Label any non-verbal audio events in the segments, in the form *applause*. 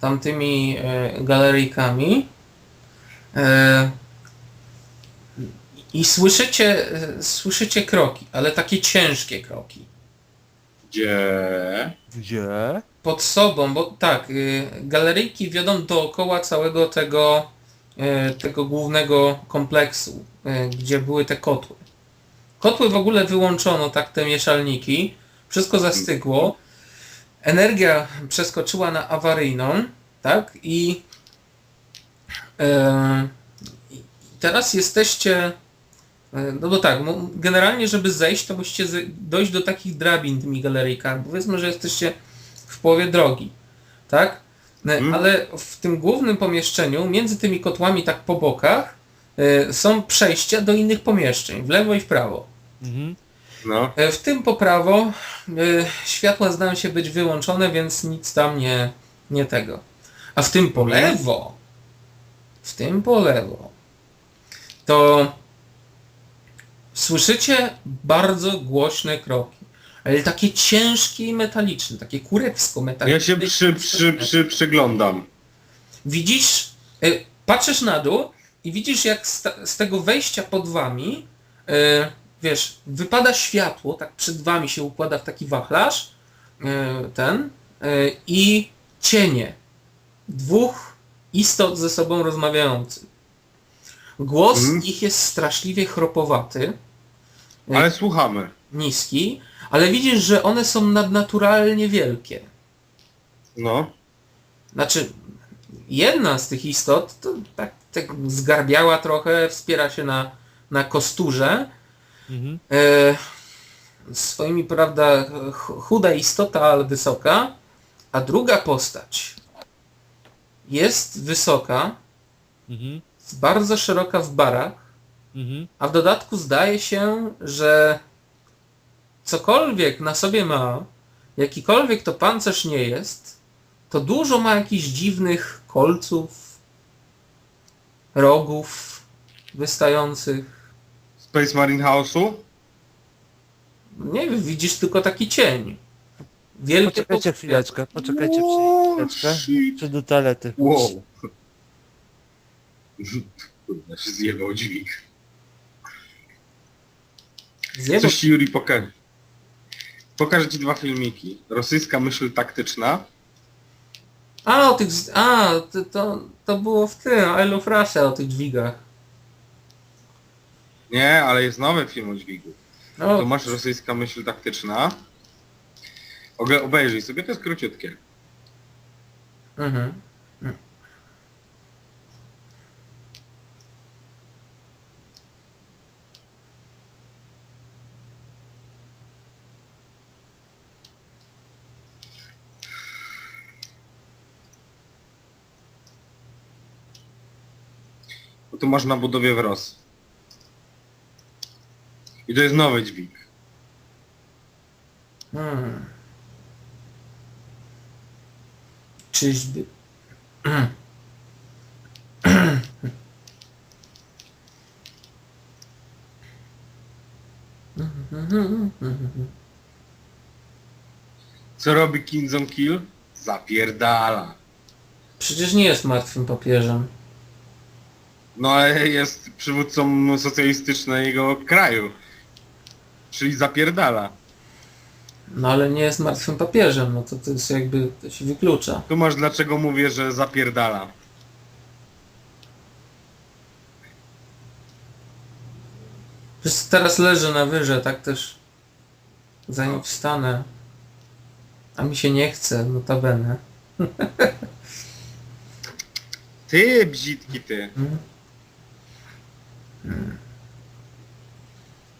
tamtymi e, galeryjkami e, i słyszycie, słyszycie kroki, ale takie ciężkie kroki. Gdzie? Gdzie? Pod sobą, bo tak, y, galeryjki wiodą dookoła całego tego, y, tego głównego kompleksu, y, gdzie były te kotły. Kotły w ogóle wyłączono, tak, te mieszalniki, wszystko zastygło, energia przeskoczyła na awaryjną, tak, i e, teraz jesteście, e, no bo tak, generalnie żeby zejść, to musicie dojść do takich drabin tymi galeryjkami. Powiedzmy, że jesteście w połowie drogi, tak? E, Mhm. Ale w tym głównym pomieszczeniu, między tymi kotłami tak po bokach, są przejścia do innych pomieszczeń, w lewo i w prawo. Mhm. No. E, W tym po prawo e, światła zdają się być wyłączone, więc nic tam nie, nie tego. A w tym po lewo, w tym po lewo, to słyszycie bardzo głośne kroki. Ale takie ciężkie i metaliczne, takie kurewsko metaliczne. Ja się przy, przy, przy, przyglądam. Widzisz, y, patrzysz na dół i widzisz jak z, tego wejścia pod wami, wiesz, wypada światło, tak przed wami się układa w taki wachlarz, y, ten, y, i cienie dwóch istot ze sobą rozmawiających. Głos Mhm. ich jest straszliwie chropowaty, Ale słuchamy. niski, ale widzisz, że one są nadnaturalnie wielkie. No. Znaczy, jedna z tych istot to tak, tak zgarbiała trochę, wspiera się na, na kosturze. Mhm. E, swoimi, prawda, ch- chuda istota, ale wysoka. A druga postać jest wysoka, Mhm. bardzo szeroka w barach, Mhm. a w dodatku zdaje się, że cokolwiek na sobie ma, jakikolwiek to pancerz nie jest, to dużo ma jakichś dziwnych kolców, rogów wystających. Space Marine House'u? Nie wiem, widzisz tylko taki cień. Wielkie Poczekajcie chwileczkę, poczekajcie Wow, chwileczkę. shit. Czy do toalety. Wow. *laughs* Kurwa, się zjebał dźwig. Zjebał- Coś ci Yuri pokaże. Pokażę ci dwa filmiki. Rosyjska myśl taktyczna. A, o tych... z- A, to, to, to było w tym, I Love Russia, o tych dźwigach. Nie, ale jest nowy film o dźwigu. No, To masz rosyjska myśl taktyczna. Ogle- Obejrzyj sobie, to jest króciutkie. mhm. Bo tu masz na budowie wros. I to jest nowy dźwig. Hmm. Czyżby... Co robi Kinzon Kill? Zapierdala. Przecież nie jest martwym papieżem. No ale jest przywódcą socjalistycznego kraju. Czyli zapierdala. No ale nie jest martwym papieżem, no to to jest jakby, to się wyklucza. Tu masz dlaczego mówię, że zapierdala. Przecież teraz leżę na wyrze, tak też zanim wstanę. A mi się nie chce, notabene. Ty, bzitki ty.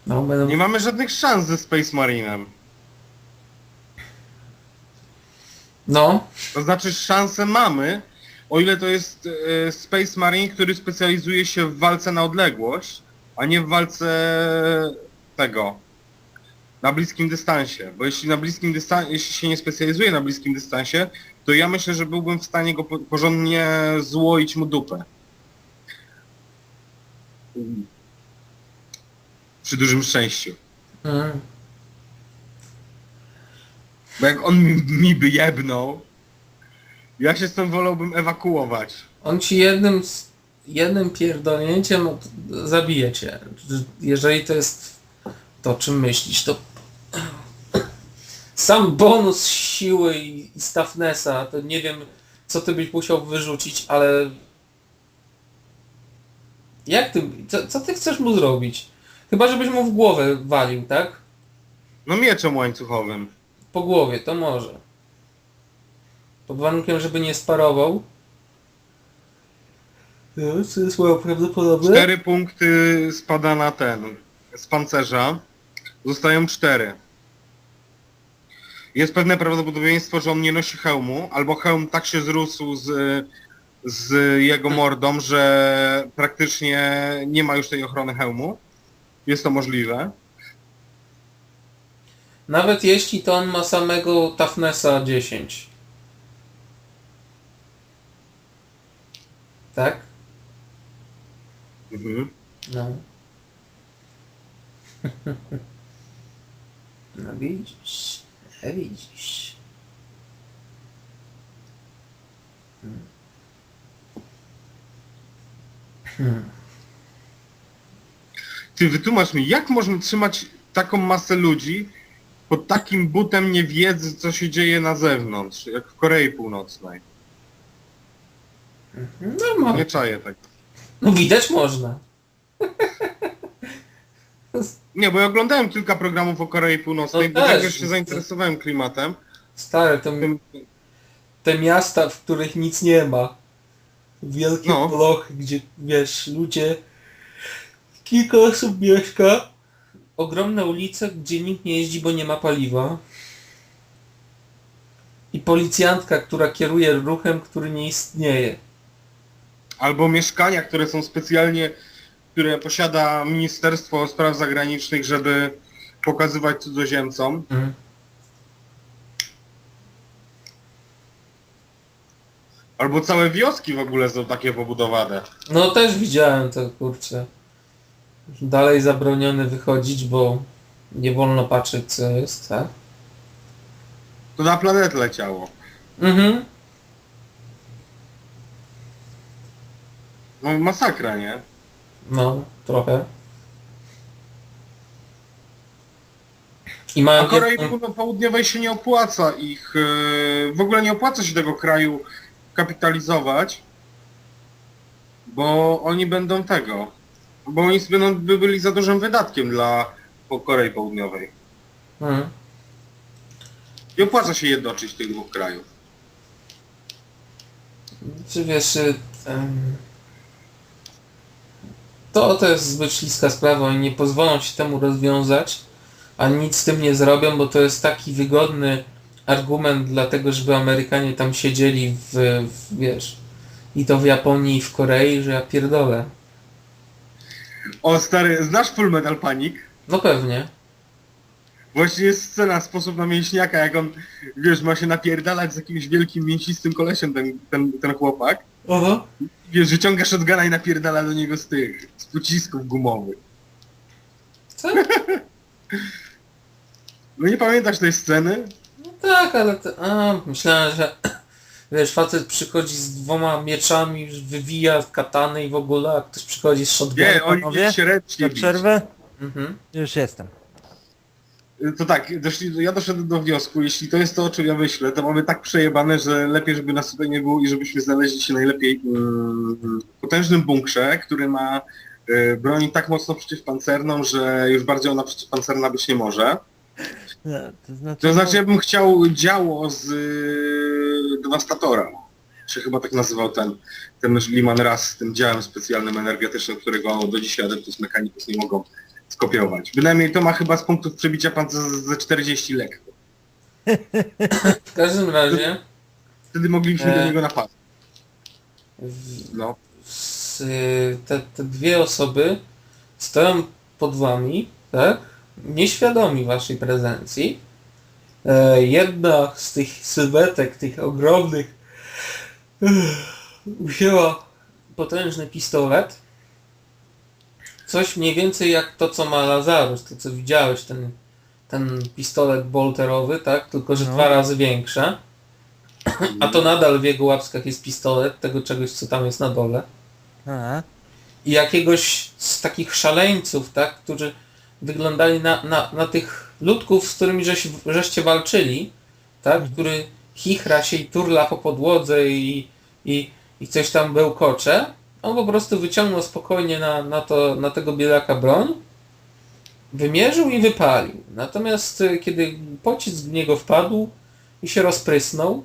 No będę... Nie mamy żadnych szans ze Space Marinem. No, To znaczy szanse mamy, o ile to jest e, Space Marine, który specjalizuje się w walce na odległość, a nie w walce tego na bliskim dystansie. Bo jeśli na bliskim dystansie, jeśli się nie specjalizuje na bliskim dystansie, to ja myślę, że byłbym w stanie go po- porządnie złoić mu dupę. Przy dużym szczęściu. mm, Bo jak on mi, mi by jebnął Ja się stąd wolałbym ewakuować. On ci jednym, jednym pierdolnięciem od- zabije cię. Jeżeli to jest to, czym myślisz, to sam bonus siły i, i Staffnessa, to nie wiem, co ty byś musiał wyrzucić, ale jak ty, co, co ty chcesz mu zrobić? Chyba, żebyś mu w głowę walił, tak? No mieczem łańcuchowym. Po głowie, to może. Pod warunkiem, żeby nie sparował. No, Co jest mało prawdopodobne? Cztery punkty spada na ten. Z pancerza. Zostają cztery. Jest pewne prawdopodobieństwo, że on nie nosi hełmu, albo hełm tak się zrósł z, z jego mordą, że praktycznie nie ma już tej ochrony hełmu. Jest to możliwe. Nawet jeśli to on ma samego Toughnessa 10. Tak? Mhm. No. *laughs* No widzisz. e, Widzisz. Hmm. Ty wytłumacz mi, jak można trzymać taką masę ludzi pod takim butem niewiedzy, co się dzieje na zewnątrz, jak w Korei Północnej? No, ma... Nie czaję tak. no widać można. *laughs* Nie, bo ja oglądałem kilka programów o Korei Północnej, No bo też. jakoś się zainteresowałem klimatem. Stare, to Tym, te miasta, w których nic nie ma. Wielkie No. blochy, gdzie wiesz, ludzie, kilka osób mieszka. Ogromne ulice, gdzie nikt nie jeździ, bo nie ma paliwa. I policjantka, która kieruje ruchem, który nie istnieje. albo mieszkania, które są specjalnie, które posiada Ministerstwo Spraw Zagranicznych, żeby pokazywać cudzoziemcom. Mhm. Albo całe wioski w ogóle są takie pobudowane. No też widziałem to, kurczę. Dalej zabroniony wychodzić, bo nie wolno patrzeć co jest, tak? To na planetę leciało. Mhm. No masakra, nie? No, trochę. I mają A Korei Południowej się nie opłaca ich, e, w ogóle nie opłaca się tego kraju kapitalizować, bo oni będą tego, bo oni będą by byli za dużym wydatkiem dla po Korei Południowej. Mhm. Nie opłaca się jednoczyć tych dwóch krajów. Czy wiesz, y, em, to to jest zbyt śliska sprawa, oni nie pozwolą się temu rozwiązać, a nic z tym nie zrobią, bo to jest taki wygodny argument dlatego, żeby Amerykanie tam siedzieli w, w wiesz, i to w Japonii i w Korei, że ja pierdolę. O stary, znasz Full Metal Panic? No pewnie. Właśnie jest scena, sposób na mięśniaka, jak on, wiesz, ma się napierdalać z jakimś wielkim mięsistym kolesiem ten, ten, ten chłopak. Aha. Wiesz, wyciąga shotguna i napierdala do niego z tych, z pocisków gumowych. Co? *laughs* No nie pamiętasz tej sceny? No tak, ale to, a, myślałem, że wiesz, facet przychodzi z dwoma mieczami, wywija katany i w ogóle, a ktoś przychodzi z shotgunem. Nie, oni panowie? się ręcznie Na bić. przerwę? Mhm. Już jestem. To tak, doszli, ja doszedłem do wniosku, jeśli to jest to, o czym ja myślę, to mamy tak przejebane, że lepiej, żeby nas tutaj nie było i żebyśmy znaleźli się najlepiej mm, w potężnym bunkrze, który ma y, broń tak mocno przeciwpancerną, że już bardziej ona przeciwpancerna być nie może. Nie, to znaczy... To znaczy, ja bym chciał działo z y, Devastatora. Się chyba tak nazywał ten, ten Liman Raz z tym działem specjalnym energetycznym, którego do dzisiaj Adeptus Mechanicus nie mogą skopiować. Bynajmniej to ma chyba z punktów przebicia pancerza ze 40 lekko. W każdym razie Wtedy mogliśmy E. do niego napaść. No. te, te dwie osoby stoją pod wami, tak? Nieświadomi waszej prezencji. E, jedna z tych sylwetek, tych ogromnych, wzięła potężny pistolet. Coś mniej więcej jak to, co ma Lazarus, to co widziałeś, ten, ten pistolet bolterowy, tak? Tylko, że No. dwa razy większe. A to nadal w jego łapskach jest pistolet, tego czegoś, co tam jest na dole. A, I jakiegoś z takich szaleńców, tak, którzy wyglądali na, na, na tych ludków, z którymi żeś, żeście walczyli, tak, który chichra się i turla po podłodze i, i, i coś tam bełkocze. On po prostu wyciągnął spokojnie na, na, to, na tego bielaka broń, wymierzył i wypalił. Natomiast y, kiedy pocisk w niego wpadł i się rozprysnął,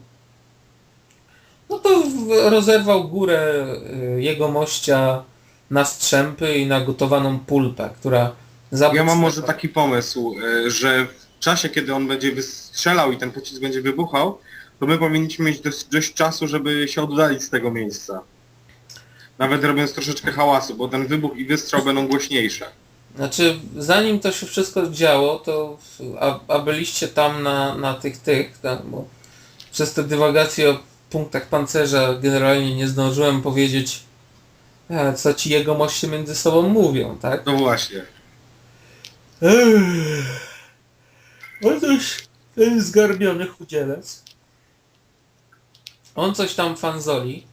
no to rozerwał górę y, jego mościa na strzępy i na gotowaną pulpę, która Ja mam może taki pomysł, e, że w czasie, kiedy on będzie wystrzelał i ten pocisk będzie wybuchał, to my powinniśmy mieć dość, dość czasu, żeby się oddalić z tego miejsca. Nawet robiąc troszeczkę hałasu, bo ten wybuch i wystrzał będą głośniejsze. Znaczy, zanim to się wszystko działo, to a, a byliście tam na, na tych tych, bo przez te dywagacje o punktach pancerza generalnie nie zdążyłem powiedzieć, e, co ci jego moście między sobą mówią, tak? No właśnie. Otóż ten zgarbiony chudzielec, on coś tam fanzoli,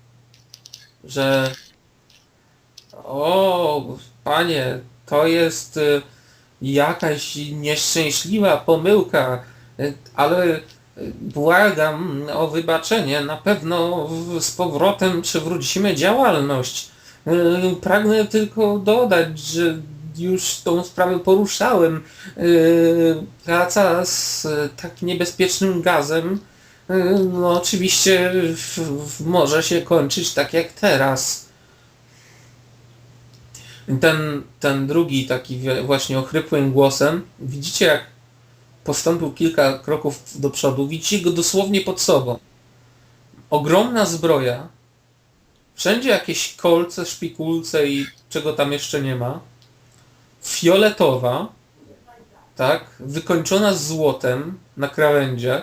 że o, panie, to jest y, jakaś nieszczęśliwa pomyłka, ale błagam o wybaczenie, na pewno z powrotem przywrócimy działalność. Y, Pragnę tylko dodać, że już tą sprawę poruszałem. Praca z y, tak niebezpiecznym gazem y, no oczywiście w, w, może się kończyć tak jak teraz. Ten, ten drugi taki właśnie ochrypłym głosem, widzicie jak postąpił kilka kroków do przodu, widzicie go dosłownie pod sobą. Ogromna zbroja, wszędzie jakieś kolce, szpikulce i czego tam jeszcze nie ma. Fioletowa, tak, wykończona złotem na krawędziach.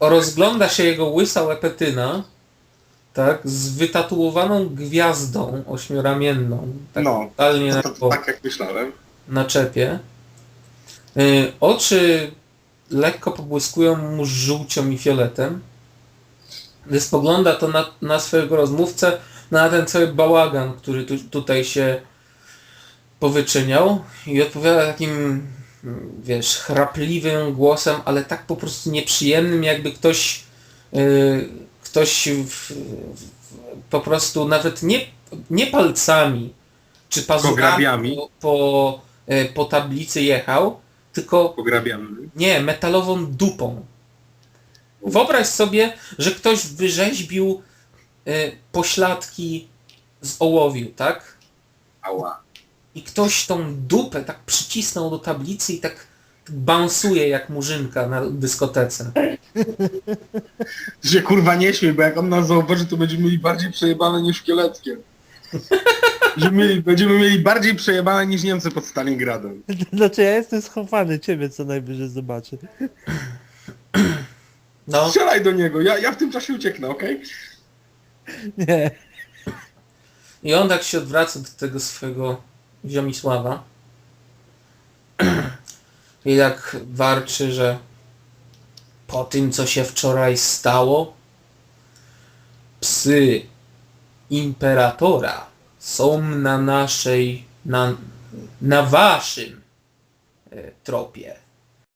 Rozgląda się jego łysa łepetyna, tak, z wytatuowaną gwiazdą ośmioramienną, tak No, totalnie na, To, to, tak jak myślałem. na czepie. Y, oczy lekko pobłyskują mu żółcią i fioletem. Gdy spogląda to na, na swojego rozmówcę, na ten cały bałagan, który tu, tutaj się powyczyniał i odpowiada takim, wiesz, chrapliwym głosem, ale tak po prostu nieprzyjemnym, jakby ktoś y, ktoś w, w, po prostu nawet nie, nie palcami czy pazurami po, po, y, po tablicy jechał, tylko Pograbiamy. nie, metalową dupą. Wyobraź sobie, że ktoś wyrzeźbił y, pośladki z ołowiu, tak? Ała. I ktoś tą dupę tak przycisnął do tablicy i tak bansuje jak murzynka na dyskotece. Się kurwa nie śmiej, bo jak on nas zauważy, to będziemy mieli bardziej przejebane niż szkieletkiem. Będziemy mieli, będziemy mieli bardziej przejebane niż Niemcy pod Stalingradem. znaczy ja jestem schowany, ciebie co najwyżej zobaczę. No, Strzelaj do niego, ja, ja w tym czasie ucieknę, okej? Nie. i on tak się odwraca do tego swojego Ziomisława. *clears throat* I tak warczy, że po tym, co się wczoraj stało, psy imperatora są na naszej, na, na waszym e, tropie.